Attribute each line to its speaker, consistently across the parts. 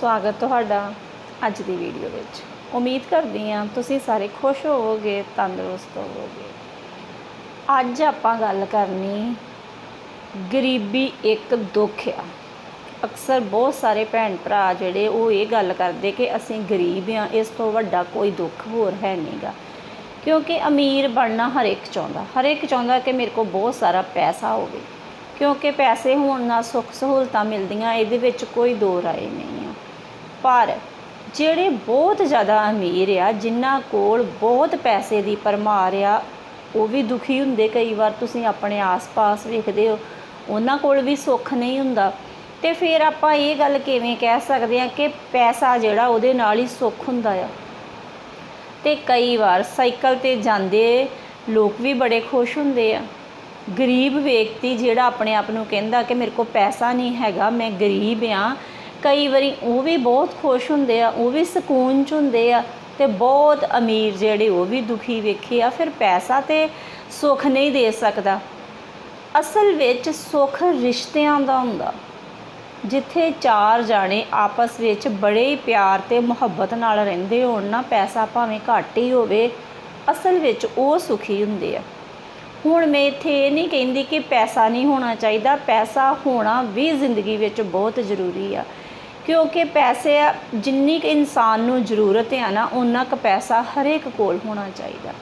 Speaker 1: ਸਵਾਗਤ ਤੁਹਾਡਾ ਅੱਜ ਦੀ ਵੀਡੀਓ ਵਿੱਚ। ਉਮੀਦ ਕਰਦੀ ਹਾਂ ਤੁਸੀਂ ਸਾਰੇ ਖੁਸ਼ ਹੋਵੋਗੇ, ਤੰਦਰੁਸਤ ਹੋਵੋਗੇ। ਅੱਜ ਆਪਾਂ ਗੱਲ ਕਰਨੀ ਗਰੀਬੀ ਇੱਕ ਦੁੱਖ ਆ। ਅਕਸਰ ਬਹੁਤ ਸਾਰੇ ਭੈਣ ਭਰਾ ਜਿਹੜੇ ਉਹ ਇਹ ਗੱਲ ਕਰਦੇ ਕਿ ਅਸੀਂ ਗਰੀਬ ਆ ਇਸ ਤੋਂ ਵੱਡਾ ਕੋਈ ਦੁੱਖ ਹੋਰ ਹੈ ਨਹੀਂਗਾ। ਕਿਉਂਕਿ ਅਮੀਰ ਬਣਨਾ ਹਰ ਇੱਕ ਚਾਹੁੰਦਾ। ਹਰ ਇੱਕ ਚਾਹੁੰਦਾ ਕਿ ਮੇਰੇ ਕੋਲ ਬਹੁਤ ਸਾਰਾ ਪੈਸਾ ਹੋਵੇ। ਕਿਉਂਕਿ ਪੈਸੇ ਹੋਣ ਨਾਲ ਸੁੱਖ ਸਹੂਲਤਾਂ ਮਿਲਦੀਆਂ, ਇਹਦੇ ਵਿੱਚ ਕੋਈ ਦੋ ਰਾਏ ਨਹੀਂ ਆ। ਪਰ ਜਿਹੜੇ ਬਹੁਤ ਜ਼ਿਆਦਾ ਅਮੀਰ ਆ, ਜਿਨ੍ਹਾਂ ਕੋਲ ਬਹੁਤ ਪੈਸੇ ਦੀ ਪਰਮਾਰ ਆ, ਉਹ ਵੀ ਦੁਖੀ ਹੁੰਦੇ ਕਈ ਵਾਰ, ਤੁਸੀਂ ਆਪਣੇ ਆਸ-ਪਾਸ ਵੇਖਦੇ ਹੋ, ਉਹਨਾਂ ਕੋਲ ਵੀ ਸੁੱਖ ਨਹੀਂ ਹੁੰਦਾ। ਤੇ ਫਿਰ ਆਪਾਂ ਇਹ ਗੱਲ ਕਿਵੇਂ ਕਹਿ ਸਕਦੇ ਆ ਕਿ ਪੈਸਾ ਜਿਹੜਾ ਉਹਦੇ ਨਾਲ ਹੀ ਸੁੱਖ ਹੁੰਦਾ ਆ। ਤੇ ਕਈ ਵਾਰ ਸਾਈਕਲ ਤੇ ਜਾਂਦੇ ਲੋਕ ਵੀ ਬੜੇ ਖੁਸ਼ ਹੁੰਦੇ ਆ। ਗਰੀਬ ਵਿਅਕਤੀ ਜਿਹੜਾ ਆਪਣੇ ਆਪ ਨੂੰ ਕਹਿੰਦਾ ਕਿ ਮੇਰੇ ਕੋਲ ਪੈਸਾ ਨਹੀਂ ਹੈਗਾ, ਮੈਂ ਗਰੀਬ ਆ ਕਈ ਵਾਰੀ ਉਹ ਵੀ ਬਹੁਤ ਖੁਸ਼ ਹੁੰਦੇ ਆ, ਉਹ ਵੀ ਸਕੂਨ ਚ ਹੁੰਦੇ ਆ ਤੇ ਬਹੁਤ ਅਮੀਰ ਜਿਹੜੇ ਉਹ ਵੀ ਦੁਖੀ ਵੇਖੇ ਆ, ਫਿਰ ਪੈਸਾ ਤੇ ਸੁੱਖ ਨਹੀਂ ਦੇ ਸਕਦਾ। ਅਸਲ ਵਿੱਚ ਸੁੱਖ ਰਿਸ਼ਤਿਆਂ ਦਾ ਹੁੰਦਾ। ਜਿੱਥੇ ਚਾਰ ਜਾਣੇ ਆਪਸ ਵਿੱਚ ਬੜੇ ਹੀ ਪਿਆਰ ਤੇ ਮੁਹੱਬਤ ਨਾਲ ਰਹਿੰਦੇ ਹੋਣ ਨਾ, ਪੈਸਾ ਭਾਵੇਂ ਘੱਟ ਹੀ ਹੋਵੇ, ਅਸਲ ਵਿੱਚ ਉਹ ਸੁਖੀ ਹੁੰਦੇ ਆ। ਹੁਣ ਮੈਂ ਇੱਥੇ ਇਹ ਨਹੀਂ ਕਹਿੰਦੀ ਕਿ ਪੈਸਾ ਨਹੀਂ ਹੋਣਾ ਚਾਹੀਦਾ, ਪੈਸਾ ਹੋਣਾ ਵੀ ਜ਼ਿੰਦਗੀ ਵਿੱਚ ਬਹੁਤ ਜ਼ਰੂਰੀ ਆ। ਕਿਉਂਕਿ ਪੈਸੇ ਜਿੰਨੀ ਕੁ ਇਨਸਾਨ ਨੂੰ ਜ਼ਰੂਰਤ ਹੈ ਨਾ ਉਨਾ ਕੁ ਪੈਸਾ ਹਰੇਕ ਕੋਲ ਹੋਣਾ ਚਾਹੀਦਾ।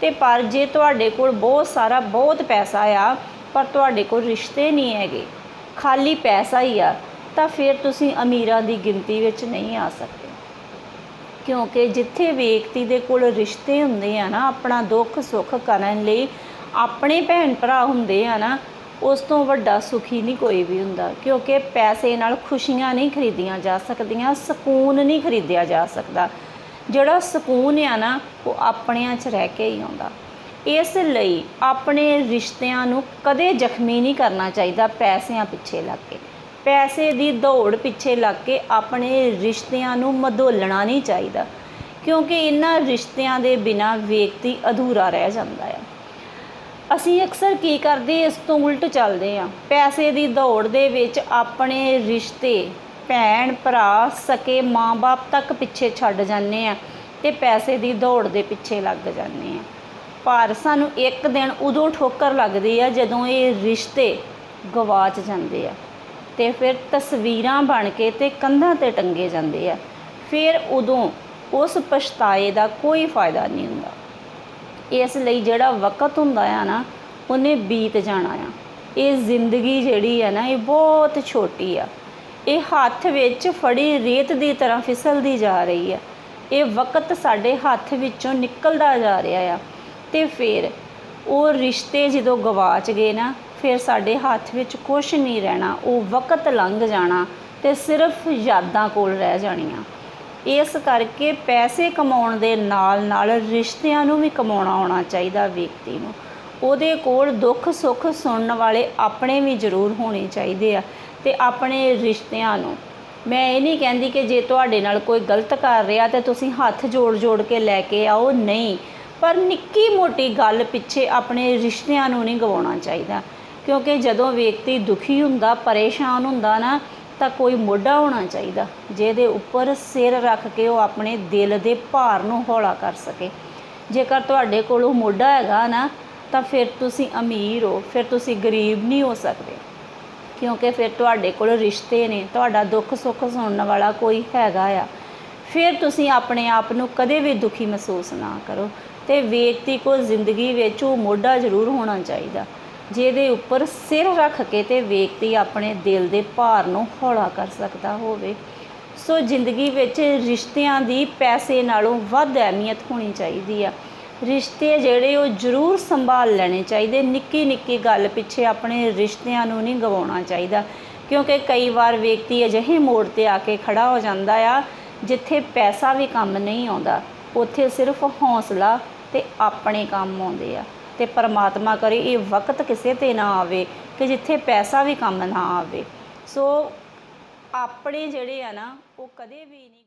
Speaker 1: ਤੇ ਪਰ ਜੇ ਤੁਹਾਡੇ ਕੋਲ ਬਹੁਤ ਸਾਰਾ ਬਹੁਤ ਪੈਸਾ ਆ, ਪਰ ਤੁਹਾਡੇ ਕੋਲ ਰਿਸ਼ਤੇ ਨਹੀਂ ਹੈਗੇ, ਖਾਲੀ ਪੈਸਾ ਹੀ ਆ, ਤਾਂ ਫਿਰ ਤੁਸੀਂ ਅਮੀਰਾਂ ਦੀ ਗਿਣਤੀ ਵਿੱਚ ਨਹੀਂ ਆ ਸਕਦੇ। ਕਿਉਂਕਿ ਜਿੱਥੇ ਵਿਅਕਤੀ ਦੇ ਕੋਲ ਰਿਸ਼ਤੇ ਹੁੰਦੇ ਆ ਨਾ, ਆਪਣਾ ਦੁੱਖ ਸੁੱਖ ਕਰਨ ਲਈ ਆਪਣੇ ਭੈਣ ਭਰਾ ਹੁੰਦੇ ਆ ਨਾ ਉਸ ਤੋਂ ਵੱਡਾ ਸੁਖੀ ਨਹੀਂ ਕੋਈ ਵੀ ਹੁੰਦਾ, ਕਿਉਂਕਿ ਪੈਸੇ ਨਾਲ ਖੁਸ਼ੀਆਂ ਨਹੀਂ ਖਰੀਦੀਆਂ ਜਾ ਸਕਦੀਆਂ, ਸਕੂਨ ਨਹੀਂ ਖਰੀਦਿਆ ਜਾ ਸਕਦਾ। ਜਿਹੜਾ ਸਕੂਨ ਆ ਨਾ, ਉਹ ਆਪਣਿਆਂ 'ਚ ਰਹਿ ਕੇ ਹੀ ਆਉਂਦਾ। ਇਸ ਲਈ ਆਪਣੇ ਰਿਸ਼ਤਿਆਂ ਨੂੰ ਕਦੇ ਜ਼ਖਮੀ ਨਹੀਂ ਕਰਨਾ ਚਾਹੀਦਾ ਪੈਸਿਆਂ ਪਿੱਛੇ ਲੱਗ ਕੇ। ਪੈਸੇ ਦੀ ਦੌੜ ਪਿੱਛੇ ਲੱਗ ਕੇ ਆਪਣੇ ਰਿਸ਼ਤਿਆਂ ਨੂੰ ਮਧੋਲਣਾ ਨਹੀਂ ਚਾਹੀਦਾ, ਕਿਉਂਕਿ ਇਹਨਾਂ ਰਿਸ਼ਤਿਆਂ ਦੇ ਬਿਨਾਂ ਵਿਅਕਤੀ ਅਧੂਰਾ ਰਹਿ ਜਾਂਦਾ ਹੈ ਅਸੀਂ ਅਕਸਰ ਕੀ ਕਰਦੇ, ਇਸ ਤੋਂ ਉਲਟ ਚੱਲਦੇ ਹਾਂ। ਪੈਸੇ ਦੀ ਦੌੜ ਦੇ ਵਿੱਚ ਆਪਣੇ ਰਿਸ਼ਤੇ, ਭੈਣ, ਭਰਾ ਸਕੇ ਮਾਂ-ਬਾਪ ਤੱਕ ਪਿੱਛੇ ਛੱਡ ਜਾਂਦੇ ਆ ਤੇ ਪੈਸੇ ਦੀ ਦੌੜ ਦੇ ਪਿੱਛੇ ਲੱਗ ਜਾਂਦੇ ਆ ਪਰ ਸਾਨੂੰ ਇੱਕ ਦਿਨ ਉਦੋਂ ਠੋਕਰ ਲੱਗਦੀ ਆ ਜਦੋਂ ਇਹ ਰਿਸ਼ਤੇ ਗਵਾਚ ਜਾਂਦੇ ਆ ਤੇ ਫਿਰ ਤਸਵੀਰਾਂ ਬਣ ਕੇ ਤੇ ਕੰਧਾਂ ਤੇ ਟੰਗੇ ਜਾਂਦੇ ਆ। ਫਿਰ ਉਦੋਂ ਉਸ ਪਛਤਾਏ ਦਾ ਕੋਈ ਫਾਇਦਾ ਨਹੀਂ ਹੁੰਦਾ। ਇਸ ਲਈ ਜਿਹੜਾ ਵਕਤ ਹੁੰਦਾ ਆ ਨਾ, ਉਹਨੇ ਬੀਤ ਜਾਣਾ ਆ। ਇਹ ਜ਼ਿੰਦਗੀ ਜਿਹੜੀ ਆ ਨਾ, ਇਹ ਬਹੁਤ ਛੋਟੀ ਆ। ਇਹ ਹੱਥ ਵਿੱਚ ਫੜੀ ਰੇਤ ਦੀ ਤਰ੍ਹਾਂ ਫਿਸਲਦੀ ਜਾ ਰਹੀ ਆ। ਇਹ ਵਕਤ ਸਾਡੇ ਹੱਥ ਵਿੱਚੋਂ ਨਿਕਲਦਾ ਜਾ ਰਿਹਾ ਆ। ਤੇ ਫਿਰ ਉਹ ਰਿਸ਼ਤੇ ਜਦੋਂ ਗਵਾਚ ਗਏ ਨਾ, ਫਿਰ ਸਾਡੇ ਹੱਥ ਵਿੱਚ ਕੁਝ ਨਹੀਂ ਰਹਿਣਾ। ਉਹ ਵਕਤ ਲੰਘ ਜਾਣਾ ਤੇ ਸਿਰਫ ਯਾਦਾਂ ਕੋਲ ਰਹਿ ਜਾਣੀਆਂ। ਇਸ ਕਰਕੇ ਪੈਸੇ ਕਮਾਉਣ ਦੇ ਨਾਲ ਨਾਲ ਰਿਸ਼ਤਿਆਂ ਨੂੰ ਵੀ ਕਮਾਉਣਾ ਆਉਣਾ ਚਾਹੀਦਾ ਵਿਅਕਤੀ ਨੂੰ। ਉਹਦੇ ਕੋਲ ਦੁੱਖ ਸੁੱਖ ਸੁਣਨ ਵਾਲੇ ਆਪਣੇ ਵੀ ਜ਼ਰੂਰ ਹੋਣੇ ਚਾਹੀਦੇ ਆ ਤੇ ਆਪਣੇ ਰਿਸ਼ਤਿਆਂ ਨੂੰ। ਮੈਂ ਇਹ ਨਹੀਂ ਕਹਿੰਦੀ ਕਿ ਜੇ ਤੁਹਾਡੇ ਨਾਲ ਕੋਈ ਗਲਤ ਕਰ ਰਿਹਾ ਤੇ ਤੁਸੀਂ ਹੱਥ ਜੋੜ ਜੋੜ ਕੇ ਲੈ ਕੇ ਆਓ, ਨਹੀਂ। ਪਰ ਨਿੱਕੀ ਮੋਟੀ ਗੱਲ ਪਿੱਛੇ ਆਪਣੇ ਰਿਸ਼ਤਿਆਂ ਨੂੰ ਨਹੀਂ ਗਵਾਉਣਾ ਚਾਹੀਦਾ। ਕਿਉਂਕਿ ਜਦੋਂ ਵਿਅਕਤੀ ਦੁਖੀ ਹੁੰਦਾ, ਪਰੇਸ਼ਾਨ ਹੁੰਦਾ ਨਾ ਤਾਂ ਕੋਈ ਮੋਢਾ ਹੋਣਾ ਚਾਹੀਦਾ, ਜਿਹਦੇ ਉੱਪਰ ਸਿਰ ਰੱਖ ਕੇ ਉਹ ਆਪਣੇ ਦਿਲ ਦੇ ਭਾਰ ਨੂੰ ਹੌਲਾ ਕਰ ਸਕੇ। ਜੇਕਰ ਤੁਹਾਡੇ ਕੋਲ ਉਹ ਮੋਢਾ ਹੈਗਾ ਨਾ, ਤਾਂ ਫਿਰ ਤੁਸੀਂ ਅਮੀਰ ਹੋ, ਫਿਰ ਤੁਸੀਂ ਗਰੀਬ ਨਹੀਂ ਹੋ ਸਕਦੇ। ਕਿਉਂਕਿ ਫਿਰ ਤੁਹਾਡੇ ਕੋਲ ਰਿਸ਼ਤੇ ਨੇ, ਤੁਹਾਡਾ ਦੁੱਖ ਸੁੱਖ ਸੁਣਨ ਵਾਲਾ ਕੋਈ ਹੈਗਾ ਆ। ਫਿਰ ਤੁਸੀਂ ਆਪਣੇ ਆਪ ਨੂੰ ਕਦੇ ਵੀ ਦੁਖੀ ਮਹਿਸੂਸ ਨਾ ਕਰੋ ਤੇ ਵਿਅਕਤੀ ਕੋਲ ਜ਼ਿੰਦਗੀ ਵਿੱਚ ਉਹ ਮੋਢਾ ਜ਼ਰੂਰ ਹੋਣਾ ਚਾਹੀਦਾ। ਜਿਹਦੇ ਉੱਪਰ ਸਿਰ ਰੱਖ ਕੇ ਤੇ ਵਿਅਕਤੀ ਆਪਣੇ ਦਿਲ ਦੇ ਭਾਰ ਨੂੰ ਹੌਲਾ ਕਰ ਸਕਦਾ ਹੋਵੇ। ਸੋ ਜ਼ਿੰਦਗੀ ਵਿੱਚ ਰਿਸ਼ਤਿਆਂ ਦੀ ਪੈਸੇ ਨਾਲੋਂ ਵੱਧ ਅਹਿਮੀਅਤ ਹੋਣੀ ਚਾਹੀਦੀ ਆ। ਰਿਸ਼ਤੇ ਜਿਹੜੇ ਉਹ ਜ਼ਰੂਰ ਸੰਭਾਲ ਲੈਣੇ ਚਾਹੀਦੇ। ਨਿੱਕੀ ਨਿੱਕੀ ਗੱਲ ਪਿੱਛੇ ਆਪਣੇ ਰਿਸ਼ਤਿਆਂ ਨੂੰ ਨਹੀਂ ਗਵਾਉਣਾ ਚਾਹੀਦਾ। ਕਿਉਂਕਿ ਕਈ ਵਾਰ ਵਿਅਕਤੀ ਅਜਿਹੇ ਮੋੜ ਤੇ ਆ ਕੇ ਖੜਾ ਹੋ ਜਾਂਦਾ ਆ, ਜਿੱਥੇ ਪੈਸਾ ਵੀ ਕੰਮ ਨਹੀਂ ਆਉਂਦਾ। ਉੱਥੇ ਸਿਰਫ ਹੌਸਲਾ ਤੇ ਆਪਣੇ ਕੰਮ ਆਉਂਦੇ ਆ। ਤੇ ਪਰਮਾਤਮਾ ਕਰੇ, ਇਹ ਵਕਤ ਕਿਸੇ ਤੇ ਨਾ ਆਵੇ ਕਿ ਜਿੱਥੇ ਪੈਸਾ ਵੀ ਕੰਮ ਨਾ ਆਵੇ। ਸੋ, ਆਪਣੇ ਜਿਹੜੇ ਆ ਨਾ, ਉਹ ਕਦੇ ਵੀ ਨਹੀਂ